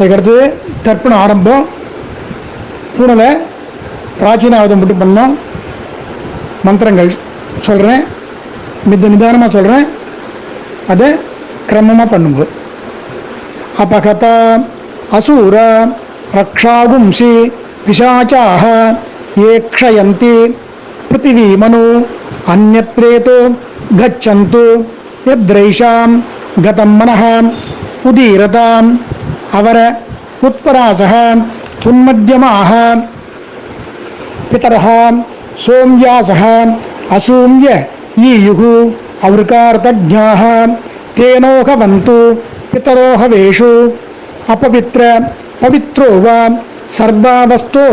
அதுக்கடுத்து தர்ப்பணம் ஆரம்பம். பூனலை பிராச்சீனாவதம் மட்டும் பண்ணோம். மந்திரங்கள் சொல்கிறேன் மித நிதானமாக சொல்கிறேன் அதை கிரமமாக பண்ணுங்க. அபகத அசூர ரக்ஷாகும்சி பிசாச்சாக ஏக்ஷயந்தி பிருத்திவி மனு அந்நேத்தோ கச்சந்து எத்ரைஷாம் கதம் மனஹாம் உதீரதாம் अवर उत्परासः उन्मध्यमाः पितरः सोम्यासः असूम्य ईयुः अवृकार्तज्ञाः तेनोहवन्तु पितरोहवेषु अपवित्र पवित्रो वा सर्वावस्तो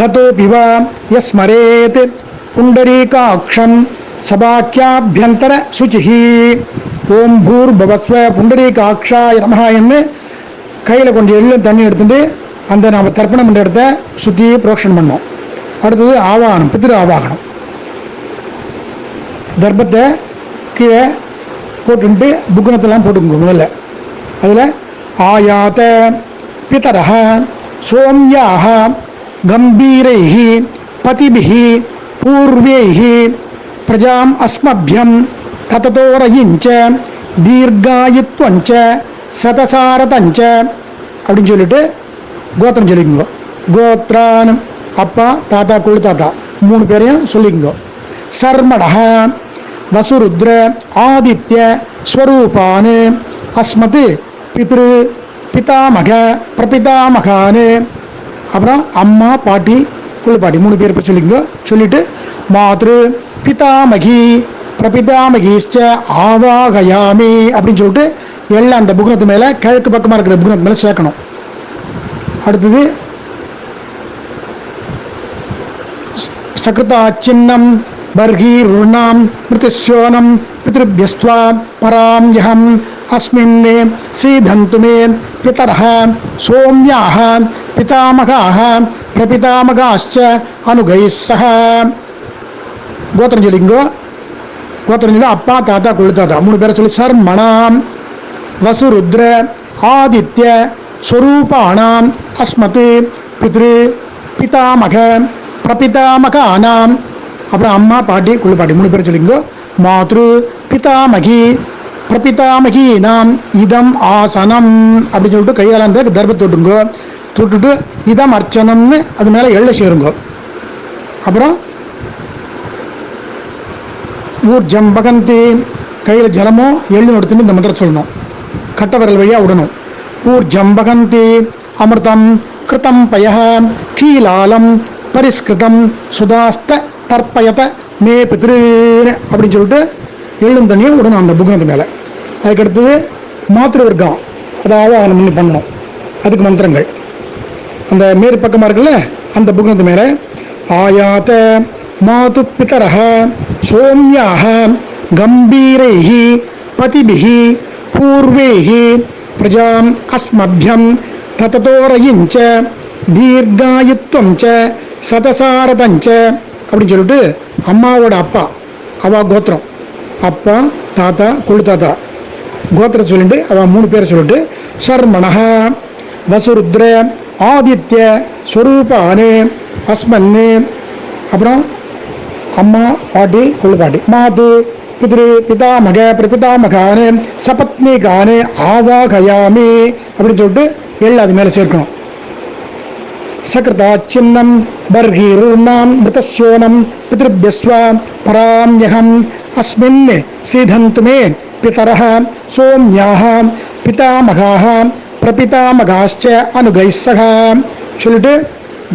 गतोऽपि वा यस्मरेत् पुण्डरीकाक्षं சபாக்கியாபியந்தர சுச்சிஹி ஓம் பூர் பவஸ்வ புண்டரீகாட்சாய நமஹா என்று கையில் கொஞ்சம் எள்ளும் தண்ணி எடுத்துட்டு அந்த நாம் தர்ப்பணம் பண்ணுற இடத்த சுற்றி புரோக்ஷன் பண்ணோம். அடுத்தது ஆவாகனம் பித்திரு ஆவாகனம். தர்ப்பத்தை கீழே போட்டுட்டு புக்கனத்தெல்லாம் போட்டுக்கோங்க முதல்ல. அதில் ஆயாத்த பிதரः சோம்யாக கம்பீரைः பதிபிஹி பூர்வேஹி பிரஜாம் அஸ்மபியம் தததோரயிஞ்ச தீர்காயுத்வஞ்ச சதசாரதஞ்ச அப்படின்னு சொல்லிட்டு கோத்திரம் சொல்லிக்கோங்க. கோத்ரான் அப்பா தாத்தா குழு தாத்தா. மூணு பேரையும் சொல்லிக்கோங்க. சர்மடः வசுருத்ர ஆதித்ய ஸ்வரூபானு அஸ்மது பித்ரு பிதாமக பிரபிதாமகானு. அப்புறம் அம்மா பாட்டி குழு பாட்டி. மூணு பேர் இப்போ சொல்லிக்கோங்க. சொல்லிட்டு மாத்ரு பிதாமகி பிரபிதாமகிஷ்ச ஆவாகயாமி அப்படின்னு சொல்லிட்டு எல்லாம் அந்த புக்னத்து மேலே கிழக்கு பக்கமாக இருக்கிற புக்னத்து மேலே சேர்க்கணும். அடுத்தது சகிருதா சின்னம் சகிருதாச்சின்னம் பர்கீருணாம் மிருத்தியோனம் பித்ருபியஸ்துவா பராம் யகம் அஸ்மின் சீதந்து மே பிதரः பிதாமகாக பிரபிதாமகாச்ச பிரபிதாமகாश्च அனுகைः சக கோத்திரம் சொல்லிங்கோ கோத்திரம் சொல்லி அப்பா தாத்தா கொழுத்தாதா மூணு பேரை சொல்லி சார் மணாம் வசுருத்ர ஆதித்ய ஸ்வரூபானாம் அஸ்மத் பித்ரு பிதாமக பிரபிதாமகானாம். அப்புறம் அம்மா பாட்டி குளிப்பாட்டி மூணு பேர் சொல்லிங்கோ மாத்ரு பிதாமகி பிரபிதாமகீனாம். இதம் ஆசனம் அப்படின்னு சொல்லிட்டு கையால் அந்த தர்பத்தை தொட்டுங்கோ தொட்டுட்டு இதம் அர்ச்சனம்னு அது மேலே எள்ள சேருங்கோ. அப்புறம் ஊர்ஜம் பகந்தி கையில் ஜலமோ எள்ளும் எடுத்துன்னு இந்த மந்திரம் சொல்லணும். கட்டவரல் வழியாக விடணும் ஊர்ஜம் பகந்தி அமிர்தம் கிருத்தம் பய கீலாலம் பரிஸ்கிருதம் சுதாஸ்த தற்பயத மே பித்ரு அப்படின்னு சொல்லிட்டு எள்ளும் தண்ணியும் விடணும் அந்த புகனத்து மேலே. அதுக்கடுத்தது மாத்திரு வர்க்கம் அதாவது அவனை முன்னே பண்ணணும். அதுக்கு மந்திரங்கள். அந்த மேற்பக்கமாக இருக்குல்ல அந்த புக்னத்து மேலே. ஆயாத மாது பிதரः சோம்யாக கம்பீரைஹி பதிபிः பூர்வைः பிரஜாம் அஸ்மபியம் தததோரயிஞ்ச தீர்காயுத்வம் ச சதசாரதஞ்ச அப்படின்னு சொல்லிட்டு அம்மாவோட அப்பா அவ கோத்திரம். அப்பா தாத்தா குழு தாத்தா. கோத்திரம் சொல்லிட்டு அவள் மூணு பேரை சொல்லிட்டு சர்மணः வசுருத்ர ஆதித்ய ஸ்வரூபானு அஸ்மன்னு. அப்புறம் அம்மா பாட்டி குழு பாட்டி மாது பித்ரு பிதாமக பிரபிதாமகானு சபத்னிகானு ஆவாகயாமி அப்படின்னு சொல்லிட்டு எல்லாம் அது மேலே சேர்க்கணும் சகிருதாச்சின்னம் பர்கீருணாம் மிருதஸ்யோனம் பிதிருபியஸ்வ பராம்யகம் அஸ்மின் சீதந்து மே பிதரः சோம்யாः பிதாமகாः பிரபிதாமகாश्च அனுகைः சக சொல்லிட்டு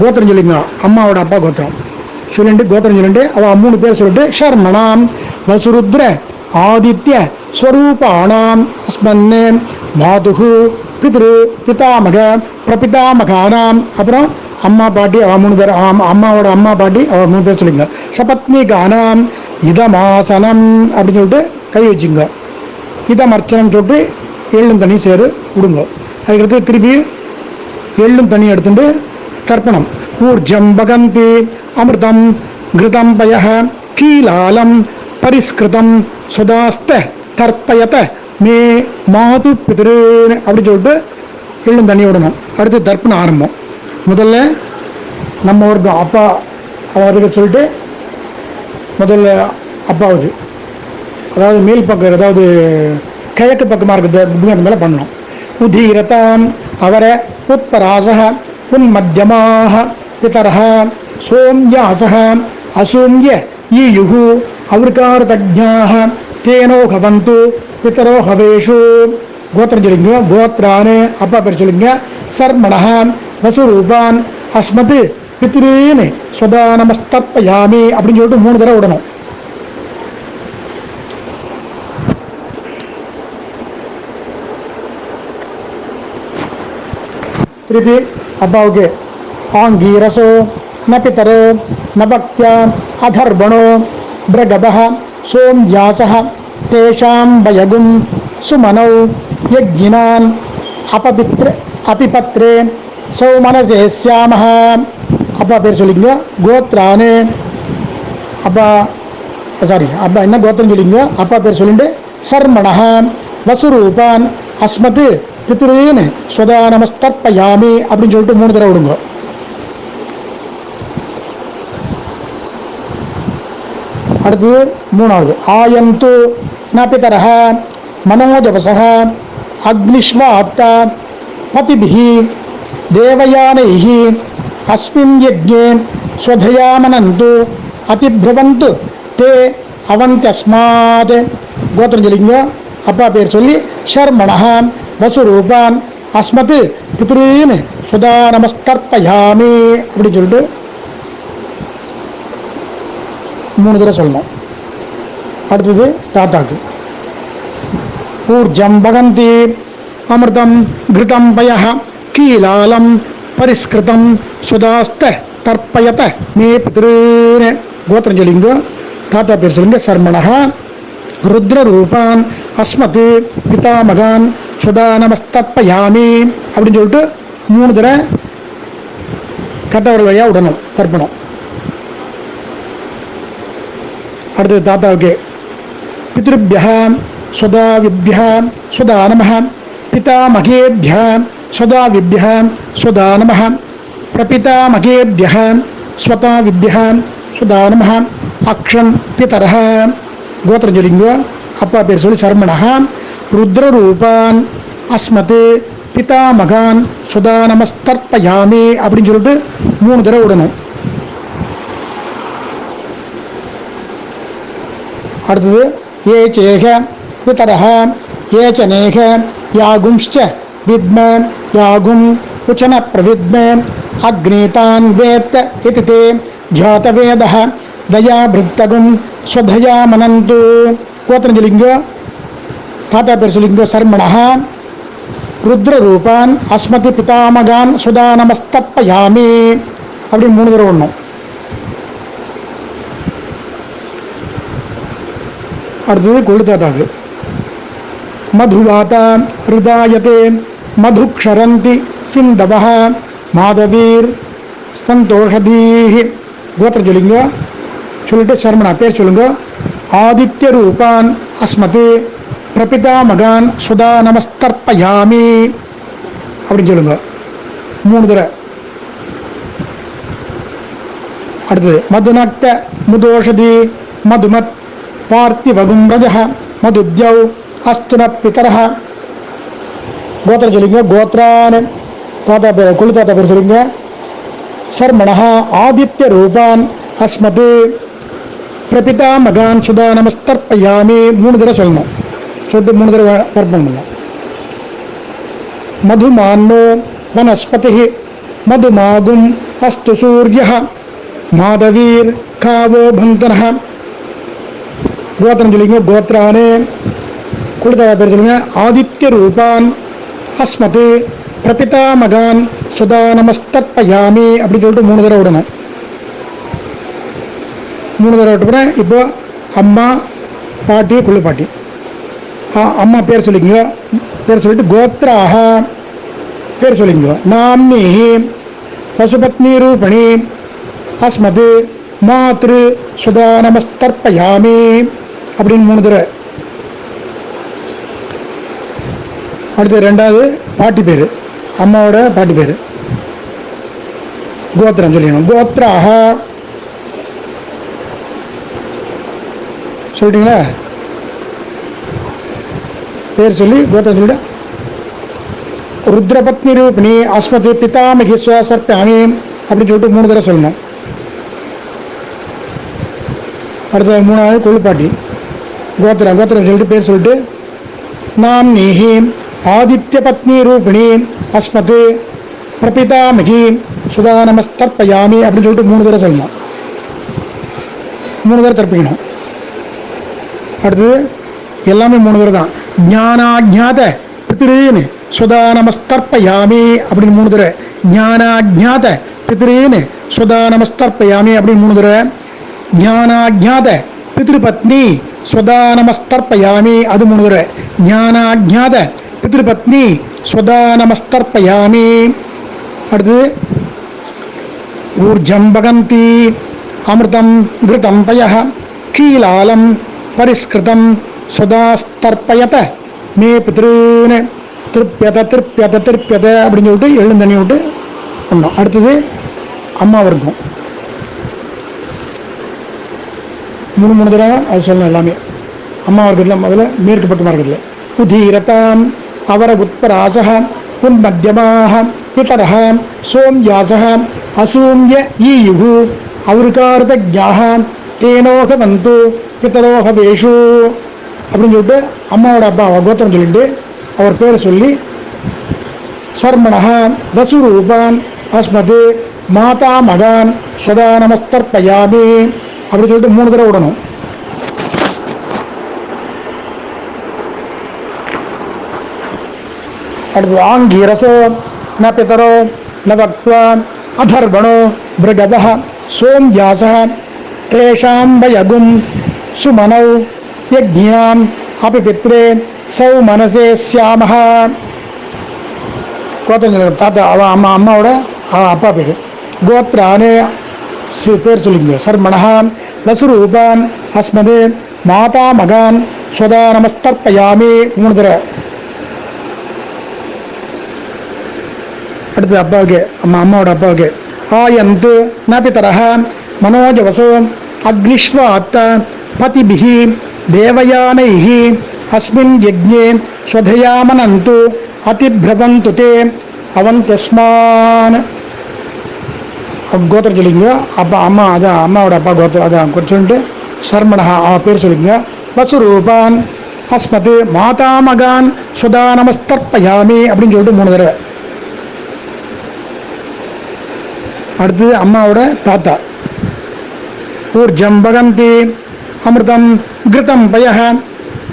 கோத்திரம் சொல்லிங்க அம்மாவோட அப்பா கோத்திரம் சொல்லிட்டு கோத்திரம் சொல்லிட்டு அவள் மூணு பேர் சொல்லிட்டு ஷர்மணாம் வசுருத்ர ஆதித்ய ஸ்வரூபானாம் அஸ்மன்னே மாதுகு பித்ரு பிதாமக பிரபிதாமகானாம். அப்புறம் அம்மா பாட்டி அவள் மூணு பேர் ஆம்- அம்மாவோட அம்மா பாட்டி அவள் மூணு பேர் சொல்லிங்க. சபத்னி கானாம் இதமாசனம் அப்படின்னு சொல்லிட்டு கை வச்சுங்க. இதம் அர்ச்சனம் சொல்லிட்டு எள்ளும் தண்ணி சேரு விடுங்க அதுக்கடுத்து திருப்பி எள்ளும் தண்ணி எடுத்துட்டு தர்ப்பணம் ஊர்ஜம் பகந்தி அமிர்தம் கிருதம் பய கீலாலம் பரிஸ்கிருதம் சுதாஸ்த தர்ப்பயத மே மாது பிதிருன்னு அப்படின்னு சொல்லிட்டு எள்ளும் தண்ணி விடணும். அடுத்து தர்ப்பணம் ஆரம்பம். முதல்ல நம்ம ஒரு அப்பா அவருக்கு சொல்லிட்டு முதல்ல அப்பாவது. அதாவது மேல் பக்கம் அதாவது கிழக்கு பக்கமாக இருக்கிறது அந்த மேலே பண்ணணும். உதீரதாம் அவர உத்பராசக உன்மத்தியமாக பிதரः சோம்யாசக அசோம்ய ஈயுகு அவருக்காரதஜ்ஞாக தேனோகவந்து பிதரோகவேஷு பிதரோ கோத்திரம் சொல்லுங்க கோத்ரானு அப்பா பேர் சொல்லுங்க சர்மணः வசுரூபான் அஸ்மது பித்ரீன்னு ஸ்வதா நமஸ்தப்பயாமி அப்படின்னு சொல்லிட்டு மூணு தடவை விடணும். திருப்பி அப்பாவுக்கு ஆங்கீரசோ ந பிதரோ ந பக்தியா அதர்வணோ பிரகபः சோம்யாசः தேஷாம் வயகும் சுமனௌ யஜ்ஞினான் அபபித்ர அபிபத்ரே சௌமனசே ஸ்யாமः அப்பா பேர் சொல்லிங்க கோத்ரானு அப்பா சாரி அப்பா என்ன கோத்திரம் சொல்லிங்க அப்பா பேர் சொல்லிட்டு சர்மணः வசுரூபான் அஸ்மத் பித்ருன்னு ஸ்வதா நமஸ்தப்பயாமி அப்படின்னு சொல்லிட்டு மூணு தடவை விடுங்க அடுத்தது மூணாவது ஆயந்து ந பிதரः மனோஜவசः அக்னிஷ்வாத்தா பதிபிஹி தேவயானைः அஸ்மின் யஜ்ஞே ஸ்வதயாமனந்து அதிப்ரவந்து தே அவந்தியஸ்மாத் கோத்திரம் சொல்லிங்க அப்பா பேர் சொல்லி ஷர்மணः வசுரூபான் அஸ்மத் பித்ருன்னு சுதா நமஸ்தர்ப்பயாமி அப்படின்னு சொல்லிட்டு மூணு தடவை சொல்லணும் அடுத்தது தாத்தாக்கு ஊர்ஜம் வகந்தி அமிர்தம் கிருதம் பய கீலாலம் பரிஸ்கிருதம் சுதாஸ்த தர்ப்பயத மே பித்ருன்னு கோத்திரம் சொல்லிங்க தாத்தா பேர் சொல்லுங்க சர்மணः ருத்ரரூபான் அஸ்மத் பிதாமகான் சுதா நமஸ்தப்பயாமி அப்படின்னு சொல்லிட்டு மூணு தடவை கட்டவர்கள் வழியாக விடணும் தர்ப்பணம். அடுத்தது தாத்தாவுக்கு. பித்ருபிய சுதாவிபிய சுதா நம பிதாமகேபிய சுதாவிபிய சுதா நம பிரபிதாமகேபிய ஸ்வதாவிபிய சுதா நம அக்ஷம் பிதர கோத்திரம் சொல்லிங்கோ அப்பா பேர் சொல்லி சர்மணः ருத்ரரூபான் அஸ்மத் பிதாமகான் சுதா நமஸ்தர்ப்பயாமி அப்படின்னு சொல்லிட்டு மூணு தடவை விடணும். அடுத்தது ஏ சேக பிதரः ஏ ச நேக யாகும்श्च வித்ம யாகும் உச்சன பிரவித்ம அக்னீதான் வேத்த இதி தே ஜாதவேதः தயாபிருத்தகும் ஸ்வதயா மனந்து கோத்திரம் சொல்லிங்கோ தாத்தா பேர் சொல்லிங்கோ சர்மணः ருத்ரரூபான் அஸ்மதி பிதாமகான் சுதா நமஸ்தப்பயாமி அப்படி மூணு தடவை ஒன்றும் அடுத்தது கொழுத்தாத்தாக்கு மதுவாதா ஹிருதாயதே மதுக்ஷரந்தி சிந்தவः மாதவீர் சந்தோஷதீஹி கோத்திரம் சொல்லிங்க சொல்லிட்டு சர்மனா பேர் சொல்லுங்க ஆதித்ய ரூபான் அஸ்மத் பிரபிதாமகான் சுதா நமஸ்தர்ப்பயாமி. அப்படின்னு சொல்லுங்க. மூணு தடவை. அடுத்தது மதுநக்த முதோஷதி மதுமத் பார்த்திவகும் ரஜ மதுத்யௌ அஸ்துன பிதரஹ. கோத்திரம் சொல்லுங்க கோத்ரான். தாத்தா பேர் குழு தாத்தா பேர் சொல்லுங்க. சர்மணா ஆதித்ய ரூபான் அஸ்மது. பிரபிதா மகான் சுதா நமஸ்தர்ப்பயாமி. மூணு தடவை சொல்லணும். சொல்லிட்டு மூணு தடவை தர்ப்பணம் பண்ணணும் மதுமான்னோ வனஸ்பதி மதுமாகும் அஸ்து சூரிய மாதவீர் காவோ பந்தன கோத்திரம் சொல்லிங்க கோத்ரானே குலதேவ பேர் சொல்லுங்க ஆதித்ய ரூபான் அஸ்மத் பிரபிதா மகான் சுதா நமஸ்தப்பயாமி அப்படின்னு சொல்லிட்டு மூணு தடவை விடணும் மூணு தடவை விட்டுப்புறேன் இப்போ அம்மா பாட்டி குள்ளு பாட்டி ஆ, அம்மா பேர் சொல்லிங்க பேர் சொல்லிட்டு கோத்ராக பேர் சொல்லிங்க நாம்னி பசுபத்னி ரூபணி. அஸ்மது மாத்ரு சுதா நமஸ்தர்ப்பயாமி அப்படின்னு மூணு தடவை. அடுத்து ரெண்டாவது பாட்டி பேர். அம்மாவோட பாட்டி பேர். கோத்திரம் சொல்லிக்கணும் கோத்ராக சொல்லிட்டீங்களா? பேர் சொல்லி கோத்திரம் சொல்லிட்டு ருத்ரபத்னி ரூபிணி அஸ்மதி பிதாமகி சுவாசர்பாமி அப்படின்னு சொல்லிட்டு மூணு தடவை சொல்லணும். அடுத்த மூணாவது கொள்ளுப்பாட்டி கோத்திரம் கோத்திரம் சொல்லிட்டு பேர் சொல்லிட்டு. நாம் நீஹி ஆதித்ய பத்னி ரூபிணி அஸ்மத் பிரபிதாமகி சுதா நமஸ்தர்ப்பயாமி அப்படின்னு சொல்லிட்டு மூணு தடவை சொல்லணும். மூணு தடவை தர்ப்பிக்கணும் அடுத்தது எல்லாமே மூணு தடவை தான். ஞானாஜாத. பித்திரீன்னு சுதா நமஸ்தர்ப்பயாமி அப்படின்னு மூணு தடவை. ஞானாஜாத பித்திரீன்னு சுதா நமஸ்தர்ப்பயாமி அப்படின்னு மூணு தடவை. ஞானாஜாத பித்ருபத்னி ஸ்வதா நமஸ்தர்ப்பயாமி அது மூணு தடவை. ஞானாஜாத பித்ருபத்னி ஸ்வதா நமஸ்தர்ப்பயாமி அடுத்தது ஊர்ஜம் பகந்தி அமிர்தம் கிருதம் பய கீலாலம் பரிஸ்கிருதம் சுதாஸ்தர்ப்பயத மே பித்ருன்னு திருப்பியத திருப்பியத திருப்பியத அப்படின்னு சொல்லிட்டு எழுந்தண்ணி விட்டு பண்ணோம் அடுத்தது அம்மா வர்க்கம் மூணு மூணு தடவை அது சொல்லணும் எல்லாமே. அம்மா வர்க்கத்தில் முதல்ல மேற்கு பட்டு மார்க்கத்தில். உதீரதாம் அவர உத்பராசக உன்மத்தியமாக பிதரக சோம்யாசக அசூம்ய ஈயுகு அவருக்கார்த்த அவருக்கார்த்தஜாக தேனோக வந்து பிதரோக வேஷு அப்படின்னு சொல்லிட்டு அம்மாவோட அப்பா கோத்திரம் சொல்லிட்டு அவர் பேரை சொல்லி சர்மணः தசுரூபான் அஸ்மது மாதா மகான் ஸ்வதா நமஸ்தர்ப்பயாமி அப்படின்னு சொல்லிட்டு மூணு தடவை விடணும். அடுத்து ஆங்கீரசோ ந பிதரோ ந வக்வா அதர்வணோ மிருகவ சோம்யாச தேஷாம் வயகும் சுமனௌ யஜ்ஞாம் அபி பித்ரே சௌ மனசே சியாமஹ கோத்திரம் தாத்தா அவன் அம்மா அம்மாவோட அவன் அப்பா பேர் கோத்ரானே சி- பேர் சொல்லிங்க சர்மணா வசுரூபான் அஸ்மது மாதா மகான் சுதா நமஸ்தர்ப்பயாமி மூணு தடவை அடுத்தது அப்பாவுக்கு அம்மா அம்மாவோட அப்பாவுக்கு ஆயந்து நபிதரஹ மனோஜவசோ அக்னிஷ்வாத்த பதிபிஹி தேவயானைஹி அஸ்மின் யஜ்ஞே ஸ்வதயாமனந்து அதிபிரவந்து தே அவந்தஸ்மான் கோத்திரம் சொல்லிங்க அப்பா அம்மா அதான் அம்மாவோட அப்பா கோத்திரம் அதான் சொல்லிட்டு சர்மணா அவன் பேர் சொல்லிங்க வசுரூபான் அஸ்மது மாதாமகான் சுதா நமஸ்தர்ப்பயாமி அப்படின்னு சொல்லிட்டு மூணு தடவை அடுத்தது அம்மாவோட தாத்தா ஊர்ஜம் வகந்தி அமிர்தம் கிருதம் பய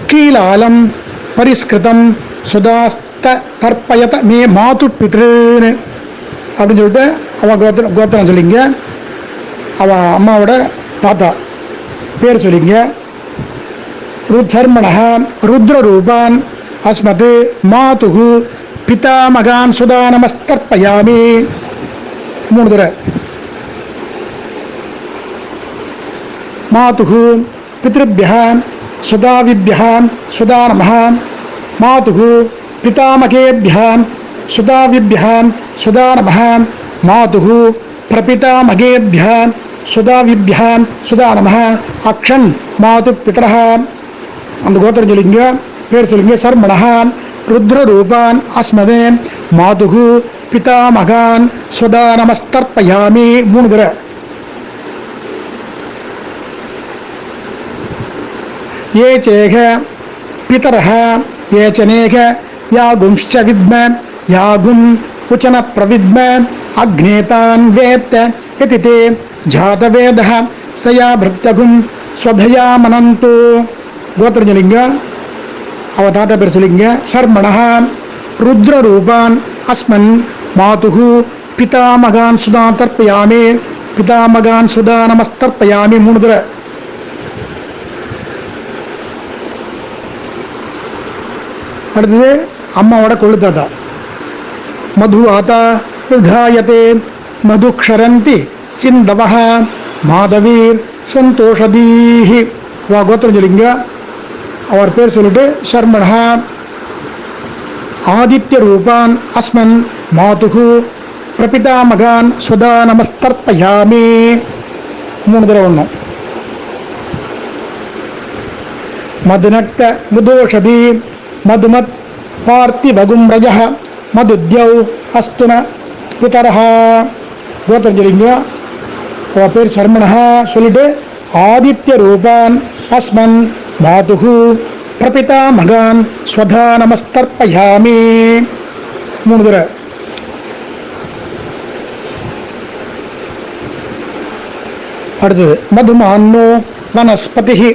கீலாலம் பரிஸ்கிருதம் சுதாஸ்த தர்ப்பயத மே மாது பித்ருன்னு அப்படின்னு சொல்லிட்டு அவன் கோத்திரம் கோத்திரம் சொல்லிங்க. அவன் அம்மாவோட தாத்தா பேர் சொல்லிங்க. ருத்தர்மண ருத்ரரூபான் அஸ்மத் மாதுகு பிதாமகான் சுதா நமஸ்தர்ப்பயாமி மூணு தடவை மாதுகு பித்ருபிய சுதாவிபிய சுதா நம மாதுகு பிதாமகேபிய சுதாவிபிய சுதா நம மாதுகு பிரபிதாமகேபிய சுதாவிபிய சுதா நம அக்ஷன் மாது பிதரः அந்த கோத்திரம் சொல்லிங்க பேர் சொல்லுங்க சர்மணः ருத்ரரூபான் அஸ்மதே மாதுகு பிதாமகான் சுதா நமஸ்தர்ப்பயாமி ये चेघ पितर, ये च या यागुंश्च विद्म यागुम् उचन प्रविद्म अग्नेतान् वेत्त ते जातवेदः, स्तया भृत्यगुं स्वधया मनन्तु गोत्रजलिङ्ग अव तातपरिसुलिङ्ग शर्मणः, रुद्ररूपान्, अस्मन् मगान सुधा तर्पयामे पिता मगान सुधा नमस्तर्पयामे मूर्द्र அடுத்தது அம்மாவோட கொள்ளு தாத்தா மது ஆதா விதாயத்தே மது க்ஷரந்தி சிந்தவ மாதவீர் சந்தோஷதீஹி அவ கோத்திரம் சொல்லிங்க அவர் பேர் சொல்லிட்டு சர்மணா ஆதித்ய ரூபான் அஸ்மன் மாதுகு பிரபிதாமகான் சுதா நமஸ்தர்ப்பயாமி மூணு தடவை ஒன்றும் மதுநக்த முதோஷதி மதுமத் பார்த்திபகும்ரஜ மதுத்யௌ அஸ்துன பிதரஹா கோத்திரம் அவன் பேர் சர்மனஹா சொல்லிட்டு ஆதித்ய ரூபான் அஸ்மன் மாதுகு பிரபிதா மகான் ஸ்வதா நமஸ்தர்ப்பயாமி மூணு தடவை அடுத்தது மதுமான்னோ வனஸ்பதி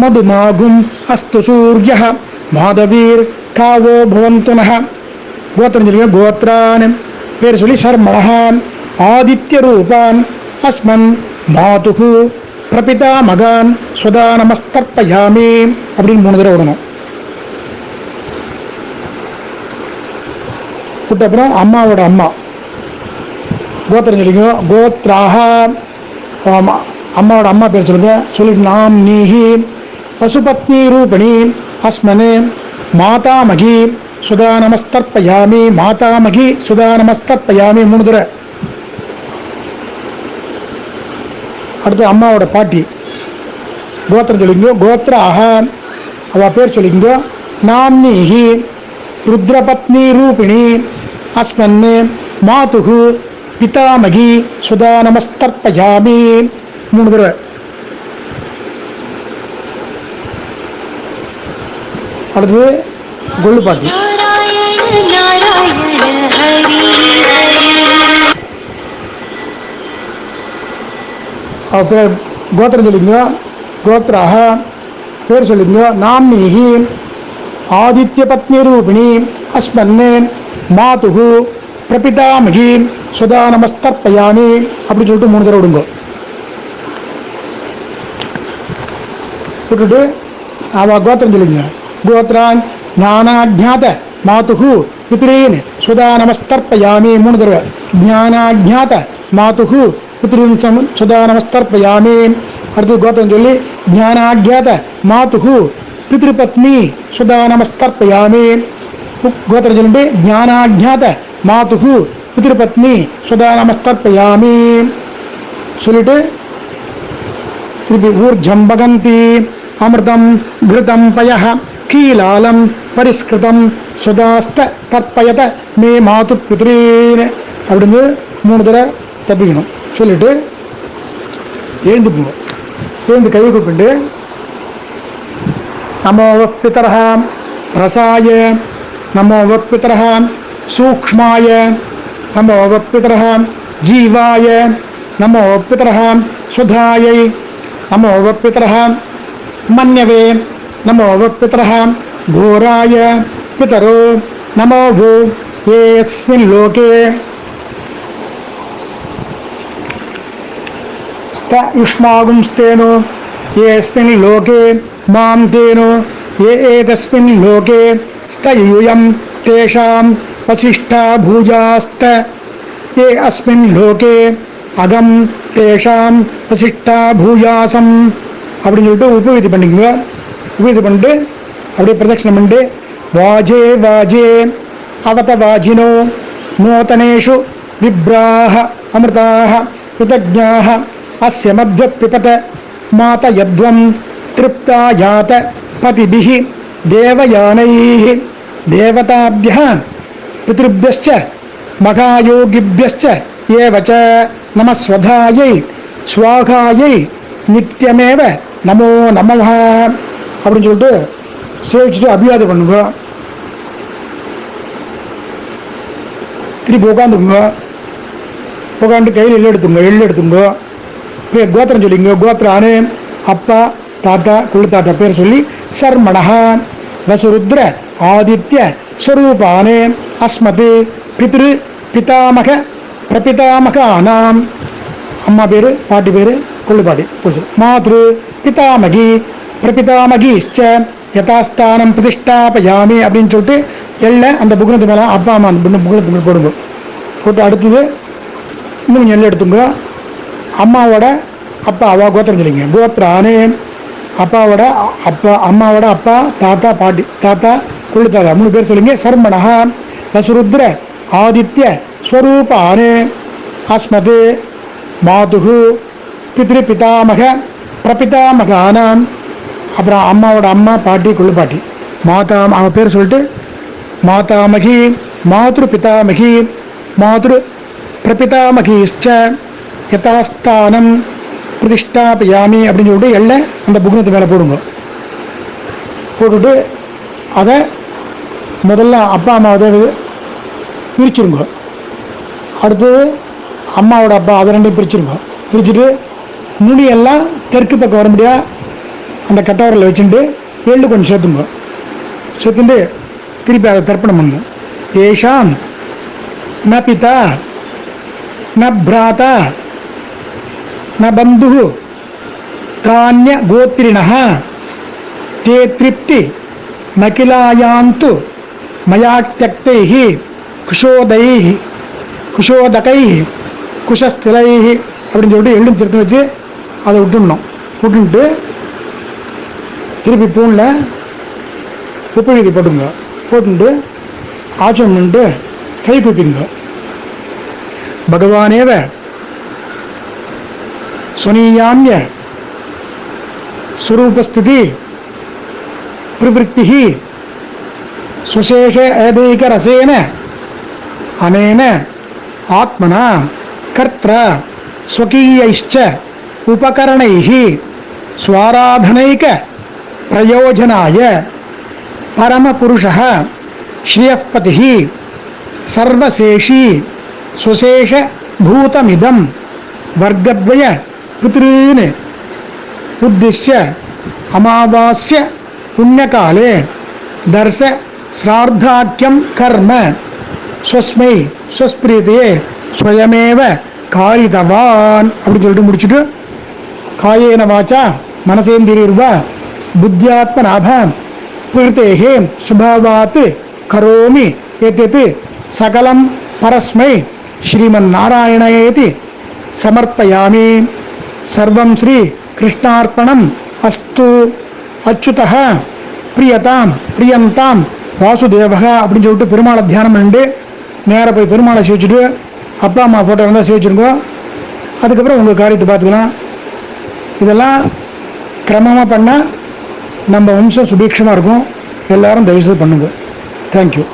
மதுமாகும் அஸ்து சூரிய மாதவீர் காவோ பவந்து நக கோத்திரம் சொல்லுங்க கோத்ரான் பேர் சொல்லி சர்மணான் ஆதித்ய ரூபான் அஸ்மன் மாதுகு பிரபிதா மகான் சுதா நமஸ்தர்ப்பயாமி அப்படின்னு மூணு தடவை விடணும் விட்ட அப்புறம் அம்மாவோட அம்மா கோத்திரம் சொல்லிங்க கோத்ராக அம்மாவோட அம்மா பேர் சொல்லுங்க சொல்லி நாம் நீஹி பசுபத்னி ரூபிணி அஸ்மனே மாதாமகி சுதா நமஸ்தர்ப்பயாமி மாதாமகி சுதா நமஸ்தர்ப்பயாமி மூணு தடவை அடுத்து அம்மாவோட பாட்டி. கோத்திரம் சொல்லிங்கோ சொல்லிங்க அஹ அவ பேர் சொல்லிங்கோ நாம்னிஹி ருத்ரபத்னி ரூபிணி அஸ்மன்னு மாதுகு பிதாமகி சுதா நமஸ்தர்ப்பயாமி மூணு தடவை அடுத்தது கொல்லு பாட்டு. அவ பேர் கோத்திரம் சொல்லிங்க கோத்ராக பேர் சொல்லிங்க நாம்னிஹி ஆதித்ய பத்னி ரூபிணி அஸ்மன்னு மாதுகு பிரபிதாமகி சுதா நமஸ்தர்ப்பயாமி அப்படின்னு சொல்லிட்டு மூணு தடவை விடுங்க. விட்டுட்டு அவள் கோத்திரம் சொல்லிங்க கோத்ரான் ஞானாஜாத மாதுகு பித்ரீன் சுதா நமஸ்தர்ப்பயாமி மூணு தடவை ஞானாஜாத மாதுகு பித்ரீன் சம- சுதா நமஸ்தர்ப்பயாமி அடுத்து கோத்திரம் சொல்லி ஞானாஜாத மாதுகு பித்ருபத்னி சுதா நமஸ்தர்ப்பயாமி கோத்திரம் சொல்லிட்டு ஞானாஜாத மாதுகு பித்ருபத்னி சுதா நமஸ்தர்ப்பயாமி சொல்லிட்டு திருப்பி ஊர்ஜம்பகந்தி அமிர்தம் கிருதம் பய கீலாலம் பரிஸ்கிருதம் சுதாஸ்த தற்பயத மே மாது பித்ரீன் அப்படின்னு மூணு தடவை தப்பிக்கணும் சொல்லிட்டு எழுந்து எழுந்துக்குங்க எழுந்து கை கூப்பிட்டு நமோ பிதரः ரசாய நமோ பிதரः சூக்மாய நமோ பிதரः ஜீவாய நமோ பிதரः சுதாயை நமோ பிதரः மன்யவே நமோ பிதரः घोराय पितरो नमो भू येऽस्मिन् लोके स्त युष्मागुंस्तेनो येऽस्मिन् लोके मां तेनो ये एतस्मिन् लोके स्त यूयं तेषां वसिष्ठा भूजास्त ये अस्मिन् लोके அகம் தேஷாம் வசிஷ்டா பூயாசம் அப்படின்னு சொல்லிட்டு உபவிதி பண்ணிக்கோங்க வீடு பண்ணிட்டு அப்படியே பிரதட்சிணம் பண்ணிட்டு வாஜே வாஜே அவத வாஜினோ நூதனேஷு விப்ராஹ அமிர்தாக கிருதஜாக அஸ்ய மத்வ பிபத மாத யத்வம் திருப்தா யாத பதிபிஹி தேவயானைः దేవతాభ్య పితృభ్యశ్చ మఘాయోగిభ్యశ్చ ఏవ చ నమస్వధాయై స్వాఘాయై నిత్యమేవ నమో నమః அப்படின்னு சொல்லிட்டு சேவிச்சுட்டு அபியாதம் பண்ணுங்க. திருப்பி உட்காந்துக்குங்க. உட்காந்து கையில் எள்ளு எடுத்துங்க எள்ளு எடுத்துங்க. பேர் கோத்திரம் சொல்லிங்க கோத்திரானு அப்பா தாத்தா குழு பேர் சொல்லி சர்மணஹா வசுருத்ர ஆதித்ய ஸ்வரூபானே அஸ்மது பித்ரு பிதாமக பிரபிதாமகானாம். அம்மா பேர் பாட்டி பேர் கொள்ளுப்பாட்டி மாத்ரு பிதாமகி பிரபிதாமகிஷ்ச யதாஸ்தானம் பிரதிஷ்டாபயாமி அப்படின்னு சொல்லிட்டு எல்லை அந்த புக்னத்து மேலே அப்பா அம்மா அந்த புக்னத்து மேலே போடுங்க. போட்டு அடுத்தது இன்னும் கொஞ்சம் எல்லை எடுத்துங்க அம்மாவோட அப்பா அவா கோத்திரம் சொல்லிங்க. கோத்திரானே அப்பாவோட அப்பா அம்மாவோட அப்பா தாத்தா பாட்டி தாத்தா கொள்ளுத்தாதா மூணு பேர் சொல்லுங்க. சர்மணா வசுருத்ர ஆதித்ய ஸ்வரூபானு அஸ்மது மாதுகு பித்ரு பிதாமக பிரபிதாமகானாம் அப்புறம் அம்மாவோட அம்மா பாட்டி குளிப்பாட்டி பாட்டி மாதா அவ பேர் சொல்லிட்டு மாதாமகி மாத்ரு பிதாமகி மாத்ரு பிரபிதாமகிஷ்ச யதாஸ்தானம் பிரதிஷ்டாபயாமி அப்படின்னு சொல்லிட்டு எல்லை அந்த புக்னத்து மேலே போடுங்க. போட்டுட்டு அதை முதல்ல அப்பா அம்மாவை பிரிச்சுருங்க. அடுத்தது அம்மாவோட அப்பா அதை ரெண்டையும் பிரிச்சுருங்க. பிரிச்சுட்டு நுனியெல்லாம் தெற்கு பக்கம் வர முடியா? அந்த கட்டவரில் வச்சுட்டு எள்ளு கொஞ்சம் சேர்த்துங்க சேர்த்துட்டு திருப்பி அதை தர்ப்பணம் பண்ணும் ஏஷாம் ந பிதா ந பிராதா ந பந்து தானிய கோத்திரிணா தே திருப்தி நகிலாயாந்து மயா தியக்தை குஷோதை குஷோதகை குஷஸ்திரை அப்படின்னு சொல்லிட்டு எழுந்து திருத்தி வச்சு அதை விட்டுடணும். விட்டுன்ட்டு திருப்பி பூனில் உப்பு நீதி போட்டுங்க போட்டுட்டு ஆச்சம் பண்ணிட்டு கை குப்பிங்க பகவானேவ சுனீயாமிய சுரூபஸ்திதி பிரவருத்தி சுசேஷ ஏதைக ரசேன அனேன ஆத்மனா கர்த்திர ஸ்வகீயைச்ச உபகரணைஹி ஸ்வாராதனைக பிரயோஜனாய பரமபுருஷ ஸ்ரியப்பதி சர்வசேஷி சுசேஷ பூதமிதம் வர்க்கத்வய பித்ருன்னு உத்திஷ்ய அமாவாஸ்ய புண்ணியகாலே தர்ச ஸ்ரார்த்தாக்கியம் கர்ம ஸ்வஸ்மை ஸ்வஸ்பிரீதியே ஸ்வயமேவ காரிதவான் அப்படின்னு சொல்லிட்டு முடிச்சுட்டு காயேன வாச்சா மனசேந்திரீர்வா புத்தியாத்மநாப பிரதேகே சுபாவாத் கரோமி எத்தத் சகலம் பரஸ்மை ஸ்ரீமன் ஸ்ரீமன்னாராயணயேதி சமர்ப்பயாமி சர்வம் ஸ்ரீ கிருஷ்ணார்ப்பணம் அஸ்து அச்சுத பிரியதாம் பிரியந்தாம் வாசுதேவக அப்படின்னு சொல்லிட்டு பெருமாளை தியானம் பண்ணிட்டு நேராக போய் பெருமாளை சேவிச்சுட்டு அப்பா அம்மா ஃபோட்டோ இருந்தால் சேவிச்சிருங்கோ. அதுக்கப்புறம் உங்கள் காரியத்தை பார்த்துக்கலாம். இதெல்லாம் கிரமமாக பண்ணால் நம்ம வம்சம் சுபீட்சமாக இருக்கும். எல்லாரும் தயவுசெய்து பண்ணுங்க. தேங்க்யூ